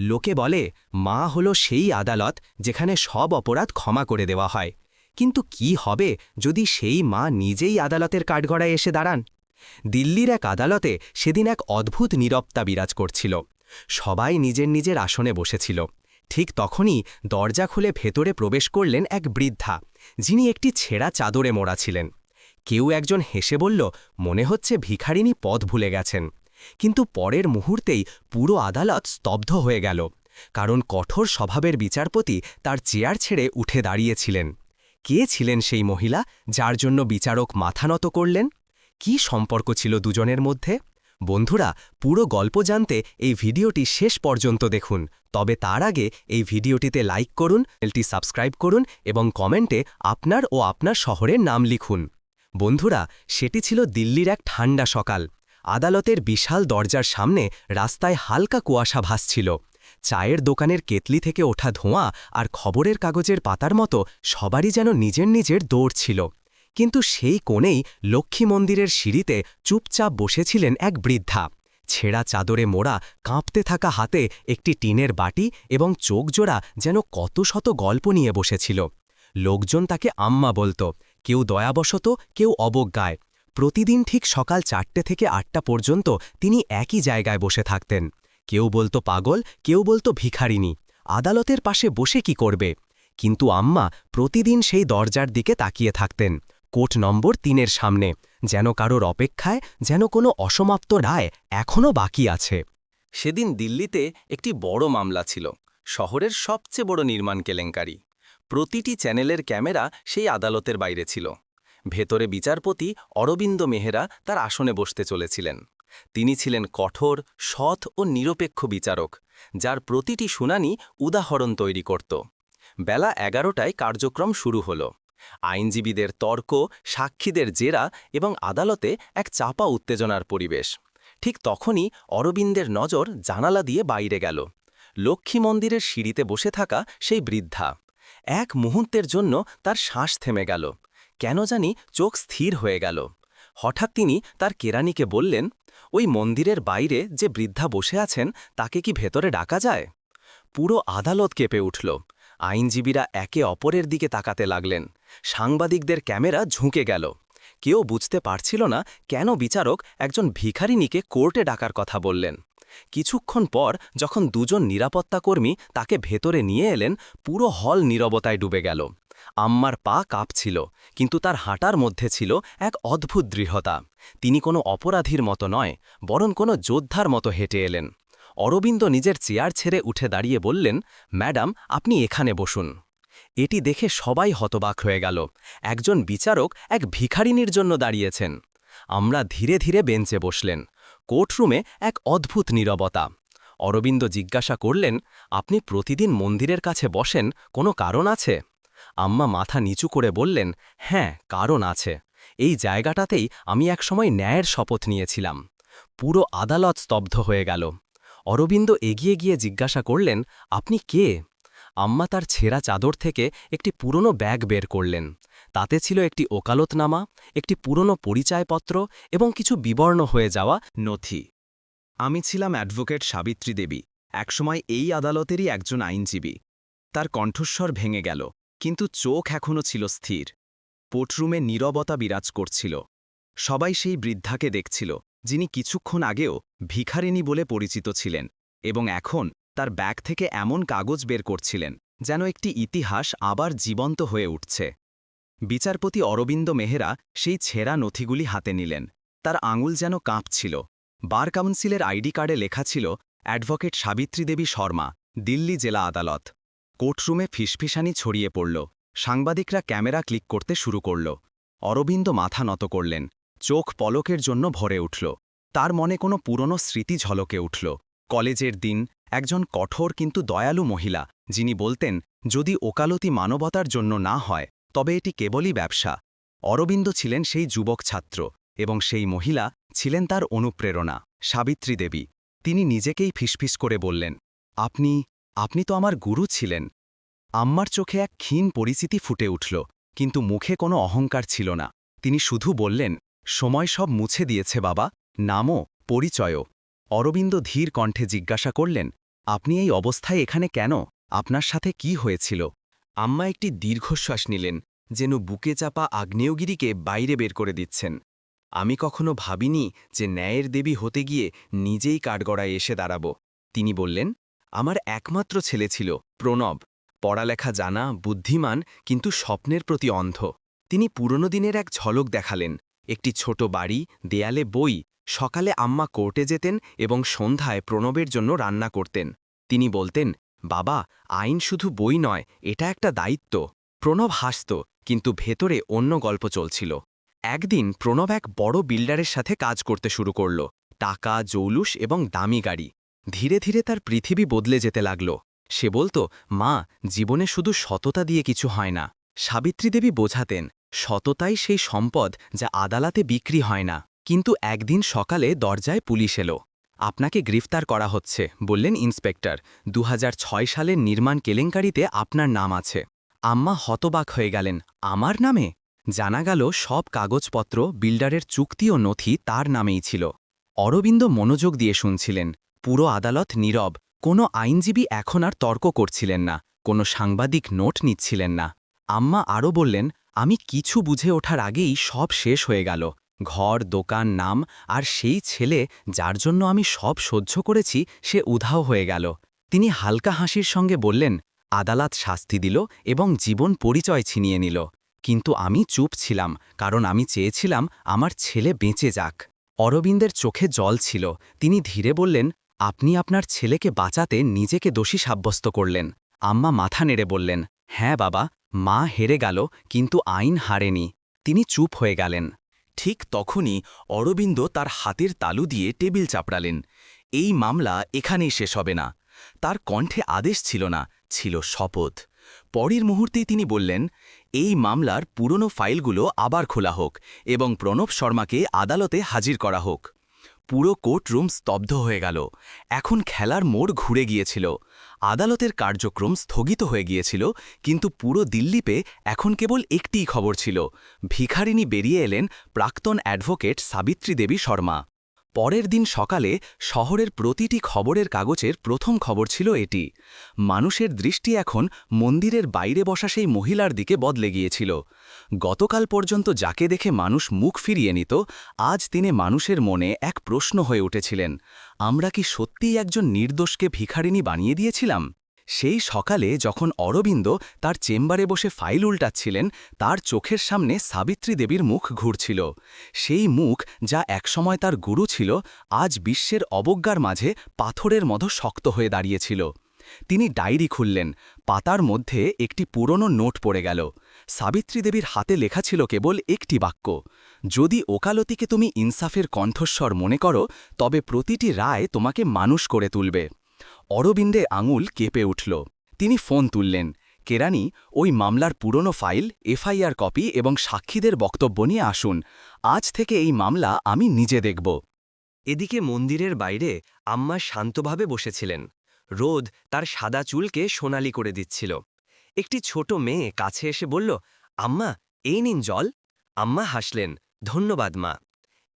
লোকে বলে, মা হলো সেই আদালত যেখানে সব অপরাধ ক্ষমা করে দেওয়া হয়। কিন্তু কি হবে যদি সেই মা নিজেই আদালতের কাঠগড়ায় এসে দাঁড়ান? দিল্লির এক আদালতে সেদিন এক অদ্ভুত নীরবতা বিরাজ করছিল। সবাই নিজের নিজের আসনে বসেছিল। ঠিক তখনই দরজা খুলে ভেতরে প্রবেশ করলেন এক বৃদ্ধা, যিনি একটি ছেঁড়া চাদরে মোড়া ছিলেন। কেউ একজন হেসে বলল, মনে হচ্ছে ভিখারিনী পথ ভুলে গেছেন। কিন্তু পরের মুহূর্তেই পুরো আদালত স্তব্ধ হয়ে গেল, কারণ কঠোর স্বভাবের বিচারপতি তার চেয়ার ছেড়ে উঠে দাঁড়িয়েছিলেন। কে ছিলেন সেই মহিলা যার জন্য বিচারক মাথা নত করলেন? কি সম্পর্ক ছিল দুজনের মধ্যে? বন্ধুরা, পুরো গল্প জানতে এই ভিডিওটি শেষ পর্যন্ত দেখুন, তবে তার আগে এই ভিডিওটিতে লাইক করুন, চ্যানেলটি সাবস্ক্রাইব করুন এবং কমেন্টে আপনার ও আপনার শহরের নাম লিখুন। বন্ধুরা, সেটি ছিল দিল্লির এক ঠান্ডা সকাল। আদালতের বিশাল দরজার সামনে রাস্তায় হালকা কুয়াশা ভাসছিল। চায়ের দোকানের কেতলি থেকে ওঠা ধোঁয়া আর খবরের কাগজের পাতার মতো সবারই যেন নিজের নিজের দৌড় ছিল। কিন্তু সেই কোণেই লক্ষ্মী মন্দিরের সিঁড়িতে চুপচাপ বসেছিলেন এক বৃদ্ধা। ছেঁড়া চাদরে মোড়া, কাঁপতে থাকা হাতে একটি টিনের বাটি এবং চোখজোড়া যেন কত শত গল্প নিয়ে বসেছিল। লোকজন তাকে আম্মা বলত, কেউ দয়াবশত, কেউ অবজ্ঞায়। প্রতিদিন ঠিক সকাল চারটে থেকে আটটা পর্যন্ত তিনি একই জায়গায় বসে থাকতেন। কেউ বলতো পাগল, কেউ বলতো ভিখারিনী আদালতের পাশে বসে কি করবে? কিন্তু আম্মা প্রতিদিন সেই দরজার দিকে তাকিয়ে থাকতেন। কোট নম্বর তিনের সামনে, যেন কারোর অপেক্ষায়, যেন কোনো অসমাপ্ত রায় এখনও বাকি আছে। সেদিন দিল্লিতে একটি বড় মামলা ছিল, শহরের সবচেয়ে বড় নির্মাণ কেলেঙ্কারি। প্রতিটি চ্যানেলের ক্যামেরা সেই আদালতের বাইরে ছিল। ভেতরে বিচারপতি অরবিন্দ মেহরা তার আসনে বসতে চলেছিলেন। তিনি ছিলেন কঠোর, সৎ ও নিরপেক্ষ বিচারক, যার প্রতিটি শুনানি উদাহরণ তৈরি করত। বেলা এগারোটায় কার্যক্রম শুরু হল। আইনজীবীদের তর্ক, সাক্ষীদের জেরা এবং আদালতে এক চাপা উত্তেজনার পরিবেশ। ঠিক তখনই অরবিন্দের নজর জানালা দিয়ে বাইরে গেল। লক্ষ্মী মন্দিরের সিঁড়িতে বসে থাকা সেই বৃদ্ধা। এক মুহূর্তের জন্য তার শ্বাস থেমে গেল। কেন জানি চোখ স্থির হয়ে গেল। হঠাৎ তিনি তার কেরানিকে বললেন, ওই মন্দিরের বাইরে যে বৃদ্ধা বসে আছেন, তাকে কি ভেতরে ডাকা যায়? পুরো আদালত কেঁপে উঠল। আইনজীবীরা একে অপরের দিকে তাকাতে লাগলেন। সাংবাদিকদের ক্যামেরা ঝুঁকে গেল। কেউ বুঝতে পারছিল না কেন বিচারক একজন ভিখারিনীকে কোর্টে ডাকার কথা বললেন। কিছুক্ষণ পর যখন দুজন নিরাপত্তাকর্মী তাকে ভেতরে নিয়ে এলেন, পুরো হল নীরবতায় ডুবে গেল। আম্মার পা কাঁপছিল, কিন্তু তার হাঁটার মধ্যে ছিল এক অদ্ভুত দৃঢ়তা। তিনি কোনো অপরাধীর মতো নয়, বরং কোনো যোদ্ধার মতো হেঁটে এলেন। অরবিন্দ নিজের চেয়ার ছেড়ে উঠে দাঁড়িয়ে বললেন, ম্যাডাম, আপনি এখানে বসুন। এটি দেখে সবাই হতবাক হয়ে গেল। একজন বিচারক এক ভিখারিনীর জন্য দাঁড়িয়েছেন। আমরা ধীরে ধীরে বেঞ্চে বসলেন। কোর্টরুমে এক অদ্ভুত নীরবতা। অরবিন্দ জিজ্ঞাসা করলেন, আপনি প্রতিদিন মন্দিরের কাছে বসেন, কোনো কারণ আছে? আম্মা মাথা নিচু করে বললেন হ্যাঁ কারণ আছে। এই জায়গাটাতেই আমি একসময় ন্যায়ের শপথ নিয়েছিলাম। পুরো আদালত স্তব্ধ হয়ে গেল। অরবিন্দ এগিয়ে গিয়ে জিজ্ঞাসা করলেন, আপনি কে? আম্মা তার ছেঁড়া চাদর থেকে একটি পুরনো ব্যাগ বের করলেন। তাতে ছিল একটি ওকালতনামা, একটি পুরনো পরিচয়পত্র এবং কিছু বিবর্ণ হয়ে যাওয়া নথি। আমি ছিলাম অ্যাডভোকেট সাবিত্রী দেবী। একসময় এই আদালতেরই একজন আইনজীবী। তার কণ্ঠস্বর ভেঙে গেল। কিন্তু চোখ এখনও ছিল স্থির। পোটরুমে নীরবতা বিরাজ করছিল। সবাই সেই বৃদ্ধাকে দেখছিল, যিনি কিছুক্ষণ আগেও ভিখারিনী বলে পরিচিত ছিলেন এবং এখন তার ব্যাগ থেকে এমন কাগজ বের করছিলেন যেন একটি ইতিহাস আবার জীবন্ত হয়ে উঠছে। বিচারপতি অরবিন্দ মেহেরা সেই ছেঁড়া নথিগুলি হাতে নিলেন। তার আঙুল যেন কাঁপছিল। বার কাউন্সিলের আইডি কার্ডে লেখা ছিল, অ্যাডভোকেট সাবিত্রী দেবী শর্মা, দিল্লি জেলা আদালত। কোর্টরুমে ফিসফিসানি ছড়িয়ে পড়ল। সাংবাদিকরা ক্যামেরা ক্লিক করতে শুরু করল। অরবিন্দ মাথা নত করলেন। চোখ পলকের জন্য ভরে উঠল। তার মনে কোনো পুরনো স্মৃতি ঝলকে উঠল। কলেজের দিন, একজন কঠোর কিন্তু দয়ালু মহিলা, যিনি বলতেন, যদি ওকালতি মানবতার জন্য না হয়, তবে এটি কেবলই ব্যবসা। অরবিন্দ ছিলেন সেই যুবক ছাত্র, এবং সেই মহিলা ছিলেন তার অনুপ্রেরণা, সাবিত্রী দেবী। তিনি নিজেকেই ফিসফিস করে বললেন, আপনি আপনি তো আমার গুরু ছিলেন। আম্মার চোখে এক ক্ষীণ পরিচিতি ফুটে উঠল, কিন্তু মুখে কোনো অহংকার ছিল না। তিনি শুধু বললেন, সময় সব মুছে দিয়েছে, বাবা। নামও পরিচয়ও। অরবিন্দ ধীর কণ্ঠে জিজ্ঞাসা করলেন, আপনি এই অবস্থায় এখানে কেন? আপনার সাথে কি হয়েছিল? আম্মা একটি দীর্ঘশ্বাস নিলেন, যেন বুকে চাপা আগ্নেয়গিরিকে বাইরে বের করে দিচ্ছেন। আমি কখনো ভাবিনি যে ন্যায়ের দেবী হতে গিয়ে নিজেই কাঠগড়ায় এসে দাঁড়াব। তিনি বললেন আমার একমাত্র ছেলে ছিল, প্রণব। পড়ালেখা জানা, বুদ্ধিমান, কিন্তু স্বপ্নের প্রতি অন্ধ। তিনি পুরনো দিনের এক ঝলক দেখালেন। একটি ছোট বাড়ি, দেয়ালে বই, সকালে আম্মা কোর্টে যেতেন এবং সন্ধ্যায় প্রণবের জন্য রান্না করতেন। তিনি বলতেন, বাবা, আইন শুধু বই নয়, এটা একটা দায়িত্ব। প্রণব হাসত, কিন্তু ভেতরে অন্য গল্প চলছিল। একদিন প্রণব এক বড় বিল্ডারের সাথে কাজ করতে শুরু করল। টাকা, জৌলুস এবং দামি গাড়ি। ধীরে ধীরে তার পৃথিবী বদলে যেতে লাগল। সে বলতো, মা, জীবনে শুধু সততা দিয়ে কিছু হয় না। সাবিত্রী দেবী বোঝাতেন, সততাই সেই সম্পদ যা আদালতে বিক্রি হয় না। কিন্তু একদিন সকালে দরজায় পুলিশ এলো। আপনাকে গ্রেফতার করা হচ্ছে, বললেন ইন্সপেক্টর। দু হাজার ছয় সালের নির্মাণ কেলেঙ্কারিতে আপনার নাম আছে। আম্মা হতবাক হয়ে গেলেন। আমার নামে? জানা গেল, সব কাগজপত্র, বিল্ডারের চুক্তি ও নথি তার নামেই ছিল। অরবিন্দ মনোযোগ দিয়ে শুনছিলেন। পুরো আদালত নীরব। কোনো আইনজীবী এখন আর তর্ক করছিলেন না, কোনো সাংবাদিক নোট নিচ্ছিলেন না। আম্মা আরও বললেন, আমি কিছু বুঝে ওঠার আগেই সব শেষ হয়ে গেল। ঘর, দোকান, নাম আর সেই ছেলে যার জন্য আমি সব সহ্য করেছি, সে উধাও হয়ে গেল। তিনি হালকা হাসির সঙ্গে বললেন, আদালত শাস্তি দিল এবং জীবন পরিচয় ছিনিয়ে নিল। কিন্তু আমি চুপ ছিলাম, কারণ আমি চেয়েছিলাম আমার ছেলে বেঁচে যাক। অরবিন্দের চোখে জল ছিল। তিনি ধীরে বললেন আপনি আপনার ছেলেকে বাঁচাতে নিজেকে দোষী সাব্যস্ত করলেন। আম্মা মাথা নেড়ে বললেন হ্যাঁ বাবা, মা হেরে গেল, কিন্তু আইন হারেনি। তিনি চুপ হয়ে গেলেন। ঠিক তখনই অরবিন্দ তার হাতের তালু দিয়ে টেবিল চাপড়ালেন। এই মামলা এখানেই শেষ হবে না। তার কণ্ঠে আদেশ ছিল না, ছিল শপথ। পরের মুহূর্তেই তিনি বললেন, এই মামলার পুরনো ফাইলগুলো আবার খোলা হোক এবং প্রণব শর্মাকে আদালতে হাজির করা হোক। পুরো কোর্টরুম স্তব্ধ হয়ে গেল। এখন খেলার মোড় ঘুরে গিয়েছিল। আদালতের কার্যক্রম স্থগিত হয়ে গিয়েছিল, কিন্তু পুরো দিল্লিপে এখন কেবল একটিই খবর ছিল। ভিখারিনী বেরিয়ে এলেন প্রাক্তন অ্যাডভোকেট সাবিত্রী দেবী শর্মা। পরের দিন সকালে শহরের প্রতিটি খবরের কাগজের প্রথম খবর ছিল এটি। মানুষের দৃষ্টি এখন মন্দিরের বাইরে বসা সেই মহিলার দিকে বদলে গিয়েছিল। গতকাল পর্যন্ত যাকে দেখে মানুষ মুখ ফিরিয়ে নিত, আজ তিনি মানুষের মনে এক প্রশ্ন হয়ে উঠেছিলেন, আমরা কি সত্যিই একজন নির্দোষকে ভিখারিণী বানিয়ে দিয়েছিলাম? সেই সকালে যখন অরবিন্দ তার চেম্বারে বসে ফাইল উল্টাচ্ছিলেন, তার চোখের সামনে সাবিত্রী দেবীর মুখ ঘুরছিল। সেই মুখ যা একসময় তার গুরু ছিল, আজ বিশ্বের অবজ্ঞার মাঝে পাথরের মতো শক্ত হয়ে দাঁড়িয়েছিল। তিনি ডায়েরি খুললেন, পাতার মধ্যে একটি পুরনো নোট পড়ে গেল। সাবিত্রী দেবীর হাতে লেখা ছিল কেবল একটি বাক্য, যদি ওকালতিকে তুমি ইনসাফের কণ্ঠস্বর মনে করো, তবে প্রতিটি রায় তোমাকে মানুষ করে তুলবে। অরবিন্দে আঙুল কেঁপে উঠল। তিনি ফোন তুললেন। কেরানি, ওই মামলার পুরনো ফাইল, এফআইআর কপি এবং সাক্ষীদের বক্তব্য নিয়ে আসুন। আজ থেকে এই মামলা আমি নিজে দেখব। এদিকে মন্দিরের বাইরে আম্মা শান্তভাবে বসেছিলেন। রোদ তার সাদা চুলকে সোনালি করে দিচ্ছিল। একটি ছোট মেয়ে কাছে এসে বলল, আম্মা, এই নিন জল। আম্মা হাসলেন, ধন্যবাদ মা।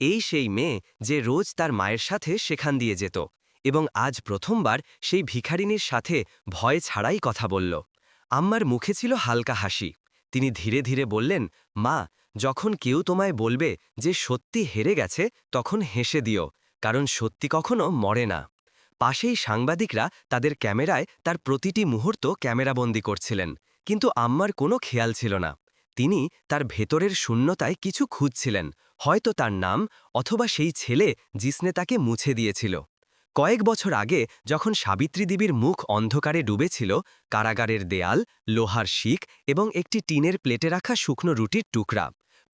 এই সেই মেয়ে যে রোজ তার মায়ের সাথে সেখান দিয়ে যেত। এবং আজ প্রথমবার সেই ভিখারিনীর সাথে ভয় ছাড়াই কথা বলল। আম্মার মুখে ছিল হালকা হাসি। তিনি ধীরে ধীরে বললেন, মা, যখন কেউ তোমায় বলবে যে সত্যি হেরে গেছে, তখন হেসে দিও, কারণ সত্যি কখনো মরে না। পাশেই সাংবাদিকরা তাদের ক্যামেরায় তার প্রতিটি মুহূর্ত ক্যামেরাবন্দি করছিলেন, কিন্তু আম্মার কোনো খেয়াল ছিল না। তিনি তার ভেতরের শূন্যতায় কিছু খুঁজছিলেন, হয়তো তার নাম অথবা সেই ছেলে জিসনে তাকে মুছে দিয়েছিল। কয়েক বছর আগে, যখন সাবিত্রী দেবীর মুখ অন্ধকারে ডুবেছিল, কারাগারের দেয়াল, লোহার শিক এবং একটি টিনের প্লেটে রাখা শুকনো রুটির টুকরা।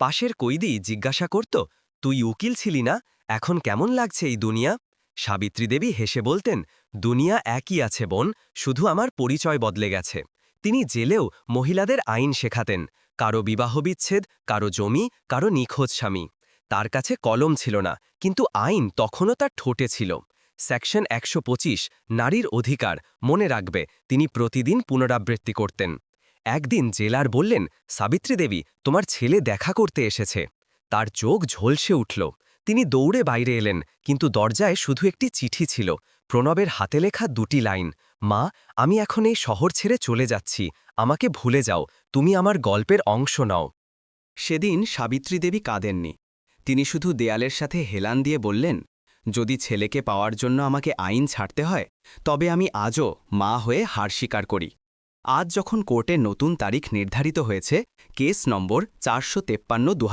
পাশের কৈদি জিজ্ঞাসা করত, তুই উকিল ছিলি না? এখন কেমন লাগছে এই দুনিয়া? সাবিত্রী দেবী হেসে বলতেন, দুনিয়া একই আছে বোন, শুধু আমার পরিচয় বদলে গেছে। তিনি জেলেও মহিলাদের আইন শেখাতেন, কারও বিবাহ বিচ্ছেদ, কারও জমি, কারও নিখোঁজ স্বামী। তার কাছে কলম ছিল না, কিন্তু আইন তখনও তার ঠোঁটে ছিল। সেকশন একশো পঁচিশ, নারীর অধিকার, মনে রাখবে, তিনি প্রতিদিন পুনরাবৃত্তি করতেন। একদিন জেলার বললেন, সাবিত্রী দেবী, তোমার ছেলে দেখা করতে এসেছে। তার চোখ ঝলসে উঠল। তিনি দৌড়ে বাইরে এলেন, কিন্তু দরজায় শুধু একটি চিঠি ছিল, প্রণবের হাতে লেখা দুটি লাইন, মা, আমি এখন এই শহর ছেড়ে চলে যাচ্ছি, আমাকে ভুলে যাও, তুমি আমার গল্পের অংশ নাও। সেদিন সাবিত্রী দেবী কাঁদেননি। তিনি শুধু দেয়ালের সাথে হেলান দিয়ে বললেন যদি ছেলেকে পাওয়ার জন্য আমাকে আইন ছাড়তে হয়, তবে আমি আজও মা হয়ে হার স্বীকার করি। আজ যখন কোর্টে নতুন তারিখ নির্ধারিত হয়েছে, কেস নম্বর চারশো তেপ্পান্ন দু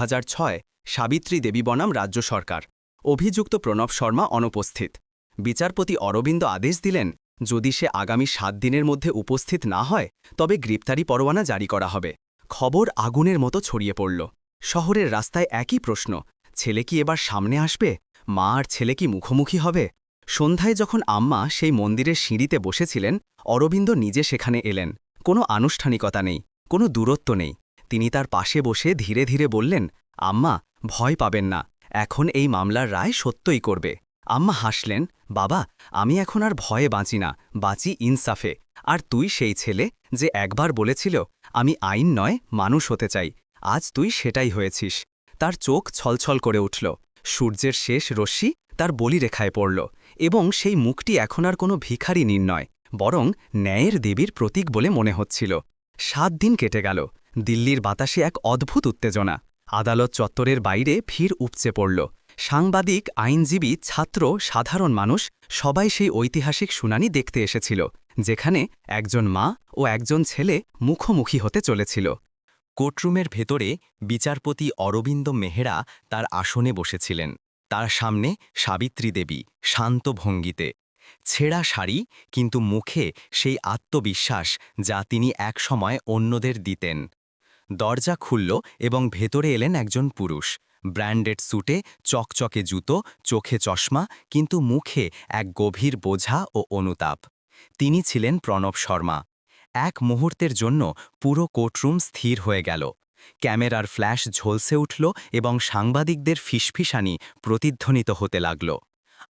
সাবিত্রী দেবী বনাম রাজ্য সরকার। অভিযুক্ত প্রণব শর্মা অনুপস্থিত। বিচারপতি অরবিন্দ আদেশ দিলেন, যদি সে আগামী সাত দিনের মধ্যে উপস্থিত না হয়, তবে গ্রেপ্তারি পরোয়ানা জারি করা হবে। খবর আগুনের মতো ছড়িয়ে পড়ল। শহরের রাস্তায় একই প্রশ্ন, ছেলে কি এবার সামনে আসবে? মা আর ছেলে কি মুখোমুখি হবে? সন্ধ্যায় যখন আম্মা সেই মন্দিরের সিঁড়িতে বসেছিলেন, অরবিন্দ নিজে সেখানে এলেন। কোনো আনুষ্ঠানিকতা নেই, কোনো দূরত্ব নেই। তিনি তার পাশে বসে ধীরে ধীরে বললেন, আম্মা, ভয় পাবেন না, এখন এই মামলার রায় সত্যই করবে। আম্মা হাসলেন, বাবা, আমি এখন আর ভয়ে বাঁচি না, বাঁচি ইনসাফে। আর তুই সেই ছেলে যে একবার বলেছিল, আমি আইন নয়, মানুষ হতে চাই, আজ তুই সেটাই হয়েছিস তার চোখ ছলছল করে উঠল। সূর্যের শেষ রশ্মি তার বলিরেখায় পড়ল এবং সেই মুখটি এখন আর কোনো ভিখারি নির্ণয়, বরং ন্যায়ের দেবীর প্রতীক বলে মনে হচ্ছিল। সাত দিন কেটে গেল। দিল্লির বাতাসে এক অদ্ভুত উত্তেজনা। আদালত চত্বরের বাইরে ভিড় উপচে পড়ল। সাংবাদিক, আইনজীবী, ছাত্র, সাধারণ মানুষ সবাই সেই ঐতিহাসিক শুনানি দেখতে এসেছিল, যেখানে একজন মা ও একজন ছেলে মুখোমুখি হতে চলেছিল। কোর্টরুমের ভেতরে বিচারপতি অরবিন্দ মেহরা তার আসনে বসেছিলেন। তার সামনে সাবিত্রী দেবী, শান্ত ভঙ্গিতে। ছেঁড়া শাড়ি, কিন্তু মুখে সেই আত্মবিশ্বাস যা তিনি একসময় অন্যদের দিতেন। দরজা খুলল এবং ভেতরে এলেন একজন পুরুষ। ব্র্যান্ডেড স্যুটে চকচকে জুতো, চোখে চশমা, কিন্তু মুখে এক গভীর বোঝা ও অনুতাপ। তিনি ছিলেন প্রণব শর্মা। এক মুহূর্তের জন্য পুরো কোর্টরুম স্থির হয়ে গেল। ক্যামেরার ফ্ল্যাশ ঝলসে উঠল এবং সাংবাদিকদের ফিসফিসানি প্রতিধ্বনিত হতে লাগল।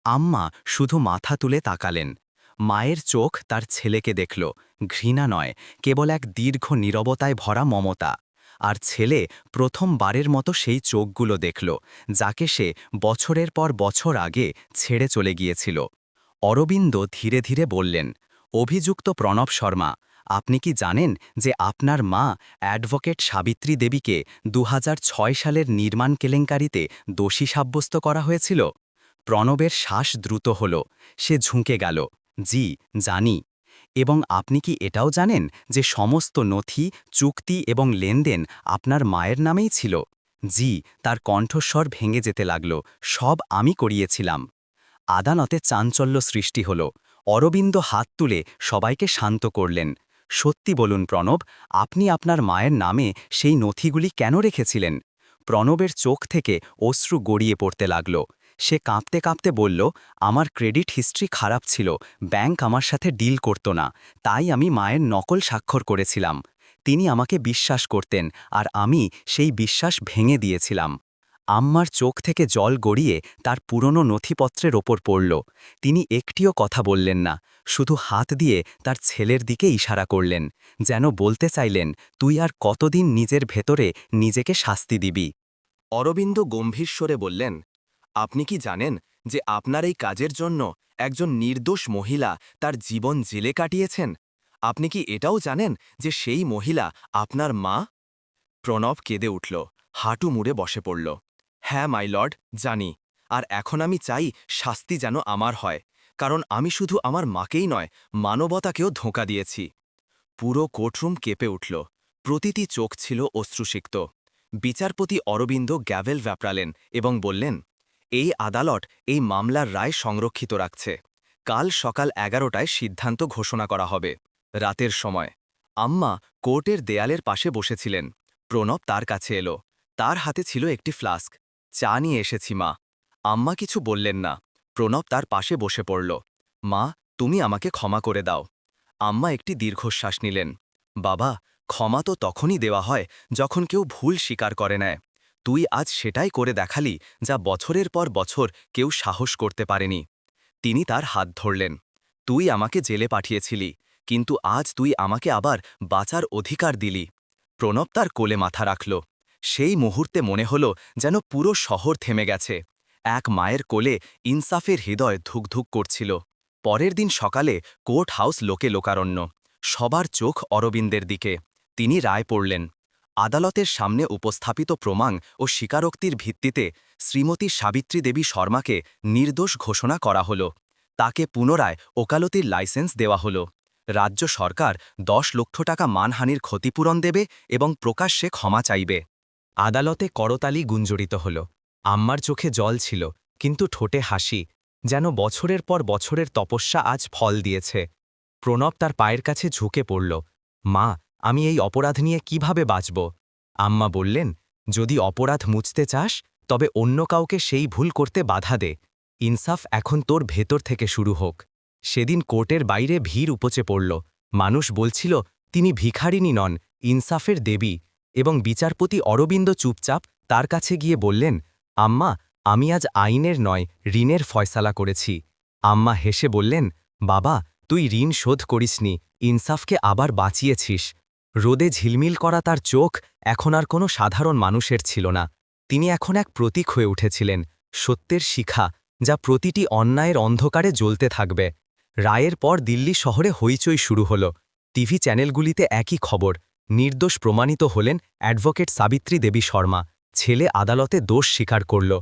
আম্মা শুধু মাথা তুলে তাকালেন। মায়ের চোখ তার ছেলেকে দেখল। ঘৃণা নয়, কেবল এক দীর্ঘ নীরবতায় ভরা মমতা। আর ছেলে প্রথমবারের মতো সেই চোখগুলো দেখল, যাকে সে বছরের পর বছর আগে ছেড়ে চলে গিয়েছিল। অরবিন্দ ধীরে ধীরে বললেন, অভিযুক্ত প্রণব শর্মা আপনি কি জানেন যে আপনার মা অ্যাডভোকেট সাবিত্রী দেবীকে দু হাজার ছয় সালের নির্মাণ কেলেঙ্কারিতে দোষী সাব্যস্ত করা হয়েছিল? প্রণবের শ্বাস দ্রুত হল, সে ঝুঁকে গেল। জি, জানি। এবং আপনি কি এটাও জানেন যে সমস্ত নথি, চুক্তি এবং লেনদেন আপনার মায়ের নামেই ছিল? জি, তার কণ্ঠস্বর ভেঙে যেতে লাগল, সব আমি করিয়েছিলাম। আদালতে চাঞ্চল্য সৃষ্টি হল, অরবিন্দ হাত তুলে সবাইকে শান্ত করলেন। সত্যি বলুন প্রণব, আপনি আপনার মায়ের নামে সেই নথিগুলি কেন রেখেছিলেন? প্রণবের চোখ থেকে অশ্রু গড়িয়ে পড়তে লাগল। সে কাঁপতে কাঁপতে বলল, আমার ক্রেডিট হিস্ট্রি খারাপ ছিল, ব্যাংক আমার সাথে ডিল করত না, তাই আমি মায়ের নকল স্বাক্ষর করেছিলাম। তিনি আমাকে বিশ্বাস করতেন, আর আমি সেই বিশ্বাস ভেঙে দিয়েছিলাম। আম্মার চোখ থেকে জল গড়িয়ে তার পুরনো নথিপত্রের ওপর পড়ল। তিনি একটিও কথা বললেন না, শুধু হাত দিয়ে তার ছেলের দিকে ইশারা করলেন, যেন বলতে চাইলেন, তুই আর কতদিন নিজের ভেতরে নিজেকে শাস্তি দিবি? অরবিন্দ গম্ভীর স্বরে বললেন, আপনি কি জানেন যে আপনার এই কাজের জন্য একজন নির্দোষ মহিলা তার জীবন জেলে কাটিয়েছেন? আপনি কি এটাও জানেন যে সেই মহিলা আপনার মা? প্রণব কেঁদে উঠল, হাঁটু মুড়ে বসে পড়ল। হ্যাঁ মাই লর্ড, জানি। আর এখন আমি চাই শাস্তি যেন আমার হয়, কারণ আমি শুধু আমার মাকেই নয়, মানবতাকেও ধোঁকা দিয়েছি। পুরো কোর্টরুম কেঁপে উঠল। প্রতিটি চোখ ছিল অশ্রুসিক্ত। বিচারপতি অরবিন্দ গ্যাভেল ব্যাপরালেন এবং বললেন, এই আদালত এই মামলার রায় সংরক্ষিত রাখছে। কাল সকাল এগারোটায় সিদ্ধান্ত ঘোষণা করা হবে। রাতের সময়। আম্মা কোর্টের দেয়ালের পাশে বসেছিলেন। প্রণব তার কাছে এলো। তার হাতে ছিল একটি ফ্লাস্ক। চা নিয়ে এসেছি, মা। আম্মা কিছু বললেন না। প্রণব তার পাশে বসে পড়ল। মা, তুমি আমাকে ক্ষমা করে দাও। আম্মা একটি দীর্ঘশ্বাস নিলেন। বাবা, ক্ষমা তো তখনই দেওয়া হয় যখন কেউ ভুল স্বীকার করে নেয়। তুই আজ সেটাই করে দেখালি যা বছরের পর বছর কেউ সাহস করতে পারেনি। তিনি তার হাত ধরলেন। তুই আমাকে জেলে পাঠিয়েছিলি, কিন্তু আজ তুই আমাকে আবার বাঁচার অধিকার দিলি। প্রণব তার কোলে মাথা রাখল। সেই মুহূর্তে মনে হল যেন পুরো শহর থেমে গেছে। এক মায়ের কোলে ইনসাফের হৃদয় ধুকধুক করছিল। পরের দিন সকালে কোর্ট হাউস লোকে লোকারণ্য। সবার চোখ অরবিন্দের দিকে। তিনি রায় পড়লেন। আদালতের সামনে উপস্থাপিত প্রমাণ ও স্বীকারোক্তির ভিত্তিতে শ্রীমতী সাবিত্রী দেবী শর্মাকে নির্দোষ ঘোষণা করা হল। তাকে পুনরায় ওকালতির লাইসেন্স দেওয়া হল। রাজ্য সরকার দশ লক্ষ টাকা মানহানির ক্ষতিপূরণ দেবে এবং প্রকাশ্যে ক্ষমা চাইবে। আদালতে করতালি গুঞ্জরিত হল। আম্মার চোখে জল ছিল, কিন্তু ঠোঁটে হাসি, যেন বছরের পর বছরের তপস্যা আজ ফল দিয়েছে। প্রণব তার পায়ের কাছে ঝুঁকে পড়ল, মা, আমি এই অপরাধ নিয়ে কীভাবে বাঁচব? আম্মা বললেন, যদি অপরাধ মুছতে চাস, তবে অন্য কাউকে সেই ভুল করতে বাধা দে। ইনসাফ এখন তোর ভেতর থেকে শুরু হোক। সেদিন কোর্টের বাইরে ভিড় উপচে পড়ল। মানুষ বলছিল, তিনি ভিখারিনী নন, ইনসাফের দেবী। এবং বিচারপতি অরবিন্দ চুপচাপ তার কাছে গিয়ে বললেন, আম্মা, আমি আজ আইনের নয়, ঋণের ফয়সালা করেছি। আম্মা হেসে বললেন, বাবা, তুই ঋণ শোধ করিসনি, ইনসাফকে আবার বাঁচিয়েছিস। রোদে ঝিলমিল করা তার চোখ এখন আর কোনো সাধারণ মানুষের ছিল না। তিনি এখন এক প্রতীক হয়ে উঠেছিলেন, সত্যের শিখা, যা প্রতিটি অন্যায়ের অন্ধকারে জ্বলতে থাকবে। রায়ের পর দিল্লি শহরে হইচই শুরু হল। টিভি চ্যানেলগুলিতে একই খবর নির্দোষ প্রমাণিত হলেন অ্যাডভোকেট সাবিত্রী দেবী শর্মা। ছেলে আদালতে দোষ স্বীকার করল।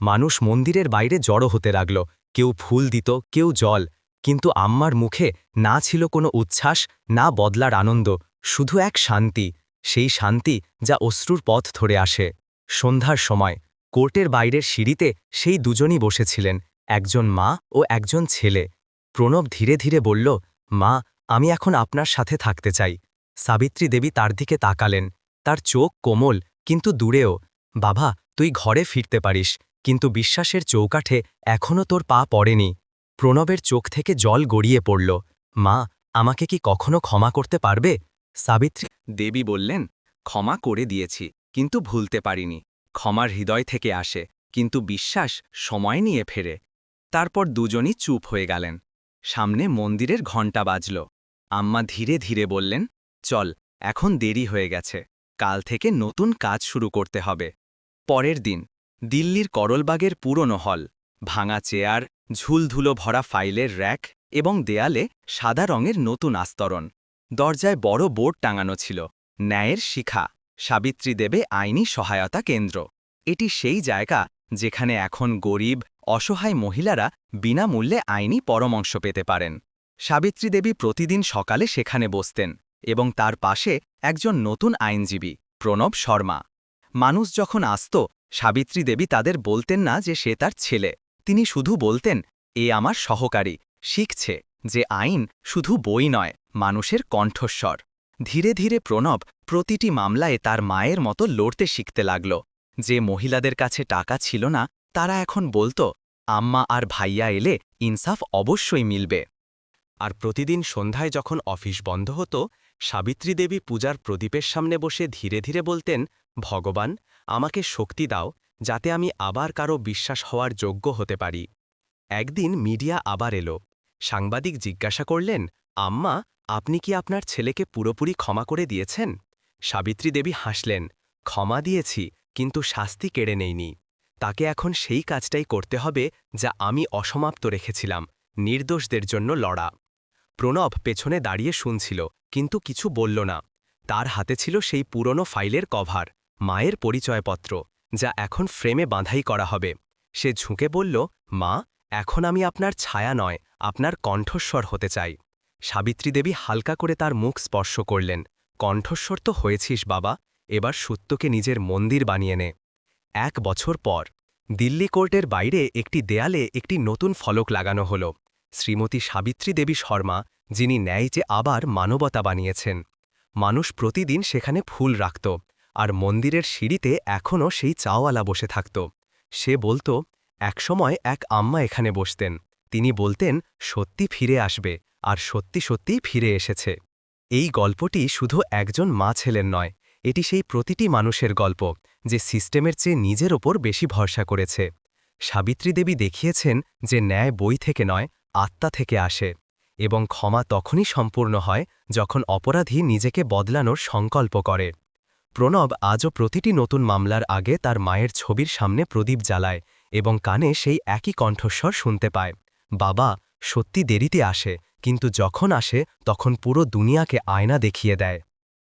মানুষ মন্দিরের বাইরে জড়ো হতে লাগল। কেউ ফুল দিত, কেউ জল। কিন্তু আম্মার মুখে না ছিল কোনো উচ্ছ্বাস, না বদলার আনন্দ, শুধু এক শান্তি। সেই শান্তি যা অশ্রুর পথ ধরে আসে। সন্ধ্যার সময়, কোর্টের বাইরের সিঁড়িতে সেই দুজনই বসেছিলেন, একজন মা ও একজন ছেলে। প্রণব ধীরে ধীরে বলল, মা, আমি এখন আপনার সাথে থাকতে চাই। সাবিত্রী দেবী তার দিকে তাকালেন। তার চোখ কোমল, কিন্তু দূরেও। বাবা, তুই ঘরে ফিরতে পারিস, কিন্তু বিশ্বাসের চৌকাঠে এখনও তোর পা পড়েনি। প্রণবের চোখ থেকে জল গড়িয়ে পড়ল। মা, আমাকে কি কখনো ক্ষমা করতে পারবে? সাবিত্রী দেবী বললেন, ক্ষমা করে দিয়েছি, কিন্তু ভুলতে পারিনি। ক্ষমার হৃদয় থেকে আসে, কিন্তু বিশ্বাস সময় নিয়ে ফেরে। তারপর দুজনই চুপ হয়ে গেলেন। সামনে মন্দিরের ঘণ্টা বাজল। আম্মা ধীরে ধীরে বললেন চল, এখন দেরি হয়ে গেছে। কাল থেকে নতুন কাজ শুরু করতে হবে। পরের দিন, দিল্লির করলবাগের পুরনো হল, ভাঙা চেয়ার ঝুলধুলো ভরা ফাইলের র্যাক এবং দেয়ালে সাদা রঙের নতুন আস্তরণ। দরজায় বড় বোর্ড টাঙানো ছিল, ন্যায়ের শিখা, সাবিত্রী দেবে আইনি সহায়তা কেন্দ্র। এটি সেই জায়গা যেখানে এখন গরিব, অসহায় মহিলারা বিনামূল্যে আইনি পরামর্শ পেতে পারেন। সাবিত্রী দেবী প্রতিদিন সকালে সেখানে বসতেন। এবং তার পাশে একজন নতুন আইনজীবী, প্রণব শর্মা। মানুষ যখন আসত, সাবিত্রী দেবী তাদের বলতেন না যে সে তার ছেলে। তিনি শুধু বলতেন, এ আমার সহকারী, শিখছে যে আইন শুধু বই নয়, মানুষের কণ্ঠস্বর। ধীরে ধীরে প্রণব প্রতিটি মামলায় তার মায়ের মতো লড়তে শিখতে লাগল। যে মহিলাদের কাছে টাকা ছিল না, তারা এখন বলতো, আম্মা আর ভাইয়া এলে ইনসাফ অবশ্যই মিলবে। আর প্রতিদিন সন্ধ্যায় যখন অফিস বন্ধ হতো, সাবিত্রী দেবী পূজার প্রদীপের সামনে বসে ধীরে ধীরে বলতেন, ভগবান, আমাকে শক্তি দাও, যাতে আমি আবার কারও বিশ্বাস হওয়ার যোগ্য হতে পারি। একদিন মিডিয়া আবার এলো। সাংবাদিক জিজ্ঞাসা করলেন, আম্মা, আপনি কি আপনার ছেলেকে পুরোপুরি ক্ষমা করে দিয়েছেন? সাবিত্রী দেবী হাসলেন, ক্ষমা দিয়েছি, কিন্তু শাস্তি কেড়ে নেইনি। তাকে এখন সেই কাজটাই করতে হবে, যা আমি অসমাপ্ত রেখেছিলাম, নির্দোষদের জন্য লড়া। প্রণব পেছনে দাঁড়িয়ে শুনছিল, কিন্তু কিছু বলল না। তার হাতে ছিল সেই পুরনো ফাইলের কভার, মায়ের পরিচয়পত্র, যা এখন ফ্রেমে বাঁধাই করা হবে। সে ঝুঁকে বলল, মা, এখন আমি আপনার ছায়া নয়, আপনার কণ্ঠস্বর হতে চাই। সাবিত্রী দেবী হালকা করে তার মুখ স্পর্শ করলেন। কণ্ঠস্বর তো হয়েছিস, বাবা, এবার সত্যকে নিজের মন্দির বানিয়ে নে। এক বছর পর, দিল্লি কোর্টের বাইরে একটি দেয়ালে একটি নতুন ফলক লাগানো হল। শ্রীমতী সাবিত্রী দেবী শর্মা, যিনি ন্যায় যে আবার মানবতা বানিয়েছেন। মানুষ প্রতিদিন সেখানে ফুল রাখত, আর মন্দিরের সিঁড়িতে এখনও সেই চাওয়ালা বসে থাকত। সে বলতো, একসময় এক আম্মা এখানে বসতেন। তিনি বলতেন, সত্যি ফিরে আসবে, আর সত্যি সত্যিই ফিরে এসেছে। এই গল্পটি শুধু একজন মা ছেলের নয়, এটি সেই প্রতিটি মানুষের গল্প, যে সিস্টেমের চেয়ে নিজের ওপর বেশি ভরসা করেছে। সাবিত্রী দেবী দেখিয়েছেন যে ন্যায় বই থেকে নয় আত্মা থেকে আসে এবং ক্ষমা তখনই সম্পূর্ণ হয় যখন অপরাধী নিজেকে বদলানোর সংকল্প করে। প্রণব আজও প্রতিটি নতুন মামলার আগে তার মায়ের ছবির সামনে প্রদীপ জ্বালায় এবং কানে সেই একই কণ্ঠস্বর শুনতে পায়, বাবা, সত্যি দেরিতে আসে, কিন্তু যখন আসে তখন পুরো দুনিয়াকে আয়না দেখিয়ে দেয়।